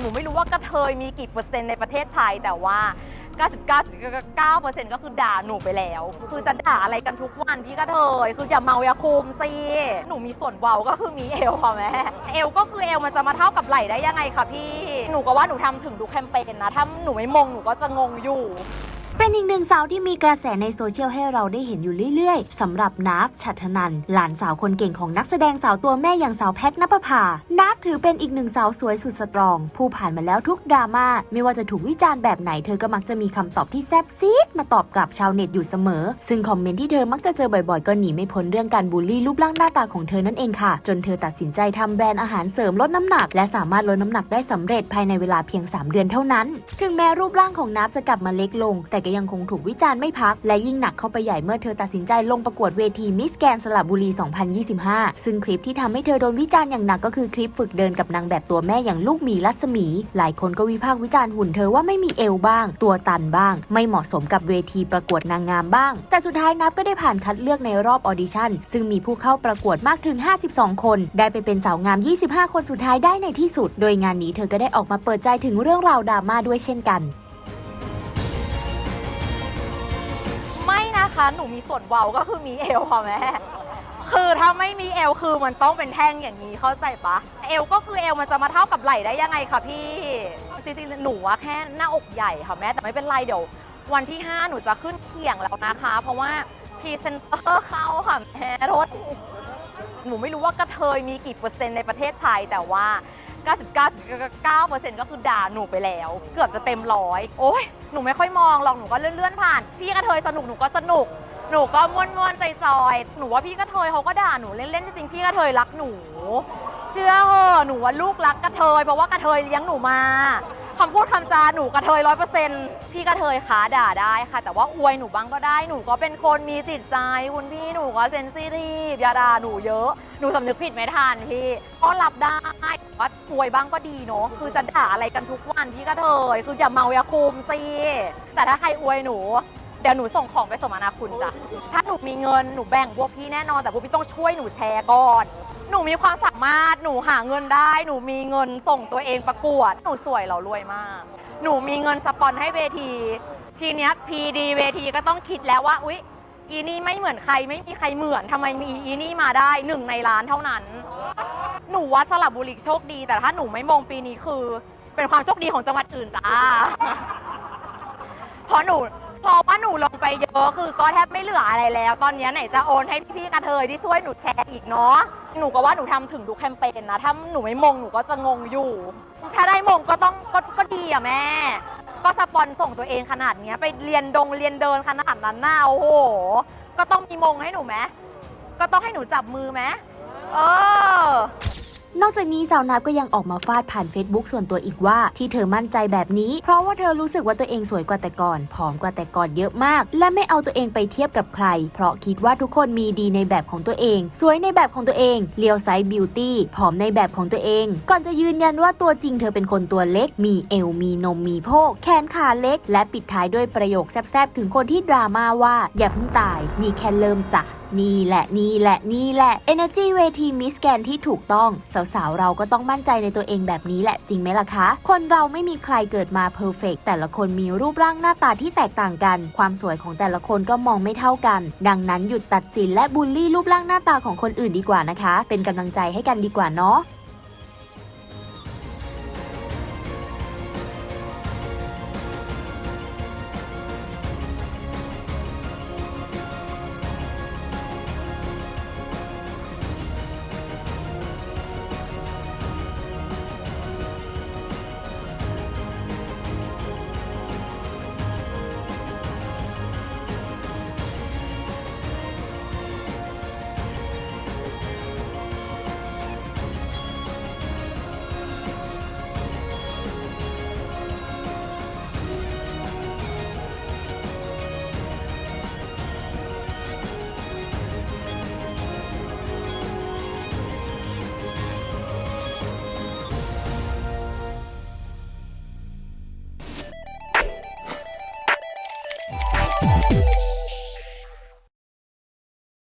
หนูไม่รู้ว่ากระเทยมีกี่เปอร์เซ็นต์ในประเทศไทยแต่ว่า 99.9%ก็คือด่าหนูไปแล้ว คือจะด่าอะไรกันทุกวันพี่กระเทยคืออย่าเมายาคุมสิหนูมีส่วนเว้าก็คือมีเอวค่ะแม่เอวก็คือเอวมันจะมาเท่ากับไหล่ได้ยังไงคะพี่ หนูก็ว่าหนูทำถึงดูแคมเปญนะถ้าหนูไม่มงหนูก็จะงงอยู่ เป็นอีกหนึ่งสาวที่มีกระแสในโซเชียลให้เราได้เห็นอยู่เรื่อยๆสำหรับนาฟชัตนัน หลานสาวคนเก่งของนักแสดงสาวตัวแม่อย่างสาวแพทนปภานาฟถือเป็นอีกหนึ่งสาวสวยสุดสตรอง ผู้ผ่านมาแล้วทุกดราม่าไม่ว่าจะถูกวิจารณ์แบบไหนเธอก็มักจะมีคำตอบที่แซ่บซีดมาตอบกลับชาวเน็ตอยู่เสมอ ซึ่งคอมเมนต์ที่เธอมักจะเจอบ่อยๆ ก็หนีไม่พ้นเรื่องการบูลลี่รูปร่างหน้าตาของเธอนั่นเองค่ะ จนเธอตัดสินใจทำแบรนด์อาหารเสริมลดน้ำหนัก และสามารถลดน้ำหนักได้สำเร็จภายในเวลาเพียง 3 เดือนเท่านั้น ถึงแม้รูปร่างของนับจะกลับมาเล็กลง แต่ก็ยังคงถูกวิจารณ์ไม่พัก และยิ่งหนักเข้าไปใหญ่เมื่อเธอตัดสินใจลงประกวดเวทีมิสแกนสระบุรี 2025 ซึ่งคลิปที่ทำให้เธอโดนวิจารณ์อย่างหนักก็คือคลิปฝึกเดินกับนางแบบตัวแม่อย่างลูกหมีรัศมี หลายคนก็วิพากษ์วิจารณ์หุ่นเธอว่าไม่มีเอวบ้าง ตัวตันบ้าง ไม่เหมาะสมกับเวทีประกวดนางงามบ้าง แต่สุดท้ายนับก็ได้ผ่านคัดเลือกในรอบออดิชั่น ซึ่งมีผู้เข้าประกวดมากถึง 52 คน ได้ไปเป็นสาวงาม 25 คนสุดท้ายได้ในที่สุด โดยงานนี้เธอก็ได้ออกมาเปิดใจถึงเรื่องราวดราม่าด้วยเช่นกัน คะหนูมีส่วนเว้าก็คือมีเอวค่ะแม่คือถ้าไม่มีเอวคือมันต้องเป็นแท่งอย่างนี้เข้าใจปะเอวก็คือเอวมันจะมาเท่ากับไหล่ได้ยังไงคะพี่ จริงๆ หนูว่าแค่หน้าอกใหญ่ค่ะแม่แต่ไม่เป็นไรเดี๋ยว วันที่ 5 หนูจะขึ้นเขียงแล้วนะคะ เพราะว่าพรีเซนเตอร์เข้าค่ะแม่รถ หนูไม่รู้ว่ากระเทยมีกี่เปอร์เซ็นต์ในประเทศไทยแต่ว่า 99.9%ก็คือด่าหนูไปแล้ว เกือบจะเต็มร้อยโอ้ยหนูไม่ค่อยมองหรอกหนูก็เลื่อนๆผ่าน พี่กระเทยสนุกหนูก็สนุก หนูก็ม่วนๆใจจอยๆหนูว่าพี่กระเทยเขาก็ด่าหนูเล่นๆจริงๆพี่กระเทยรักหนู เชื่อเหอะหนูว่าลูกรักกระเทยเพราะว่ากระเทยเลี้ยงหนูมาคำพูดคำจาหนูกระเทยร้อยเปอร์เซ็นต์พี่กระเทยขาด่าได้ค่ะ แต่ว่าอวยหนูบ้างก็ได้หนูก็เป็นคนมีจิตใจ คุณพี่หนูก็เซนซิทีฟอย่าด่าหนูเยอะ หนูสำนึกผิดไม่ทันพี่ก็รับได้ ว่าอวยบ้างก็ดีเนาะคือจะด่าอะไรกันทุกวันพี่กระเทยคืออย่าเมาอย่าคุมสิแต่ถ้าใครอวยหนู เดี๋ยวหนูส่งของไปสมนาคุณจ้ะถ้าหนูมีเงินหนูแบ่งพวกพี่แน่นอน แต่พวกพี่ต้องช่วยหนูแชร์ก่อน หนูมีความสามารถหนูหาเงินได้ หนูมีเงินส่งตัวเองประกวด หนูสวยเรารวยมาก หนูมีเงินสปอนให้เวที ทีเนี้ยพีดีเวทีก็ต้องคิดแล้วว่าอุ๊ยอีนี่ไม่เหมือนใครไม่มีใครเหมือนทำไมมีอีนี่มาได้หนึ่งในล้านเท่านั้น หนูว่าสลับบุรีโชคดี แต่ถ้าหนูไม่มงปีนี้คือ เป็นความโชคดีของจังหวัดอื่นจ้าเพราะหนูเพราะว่าหนูลงไปเยอะคือก็แทบไม่เหลืออะไรแล้ว ตอนนี้ไหนจะโอนให้พี่ๆกระเทยที่ช่วยหนูแชร์อีกเนาะหนูก็ว่าหนูทำถึงดูแคมเปญนะ ถ้าหนูไม่มงหนูก็จะงงอยู่ ถ้าได้มงก็ต้องก็ก็ดีอะแม่ ก็สปอนส่งตัวเองขนาดเนี้ย ไปเรียนดงเรียนเดินขนาดนั้นน่าโอ้โห ก็ต้องมีมงให้หนูไหมก็ต้องให้หนูจับมือไหม เออนอกจากนี้สาวนับก็ยังออกมาฟาดผ่าน Facebook ส่วนตัวอีกว่าที่เธอมั่นใจแบบนี้ เพราะว่าเธอรู้สึกว่าตัวเองสวยกว่าแต่ก่อนผอมกว่าแต่ก่อนเยอะมาก และไม่เอาตัวเองไปเทียบกับใคร เพราะคิดว่าทุกคนมีดีในแบบของตัวเอง สวยในแบบของตัวเองเลียวไซส์บิวตี้ผอมในแบบของตัวเอง ก่อนจะยืนยันว่าตัวจริงเธอเป็นคนตัวเล็ก มีเอวมีนมมีโพกแขนขาเล็ก และปิดท้ายด้วยประโยคแซบๆถึงคนที่ดราม่าว่าอย่าเพิ่งตายนี่แค่เริ่มจ้ะ นี่แหละนี่แหละนี่แหละ Energy เวทีมิสแกนที่ถูกต้อง สาวๆ เราก็ต้องมั่นใจในตัวเองแบบนี้แหละจริงไหมล่ะคะ คนเราไม่มีใครเกิดมาเพอร์เฟกแต่ละคนมีรูปร่างหน้าตาที่แตกต่างกัน ความสวยของแต่ละคนก็มองไม่เท่ากัน ดังนั้นหยุดตัดสินและบูลลี่รูปร่างหน้าตาของคนอื่นดีกว่านะคะ เป็นกำลังใจให้กันดีกว่าเนาะ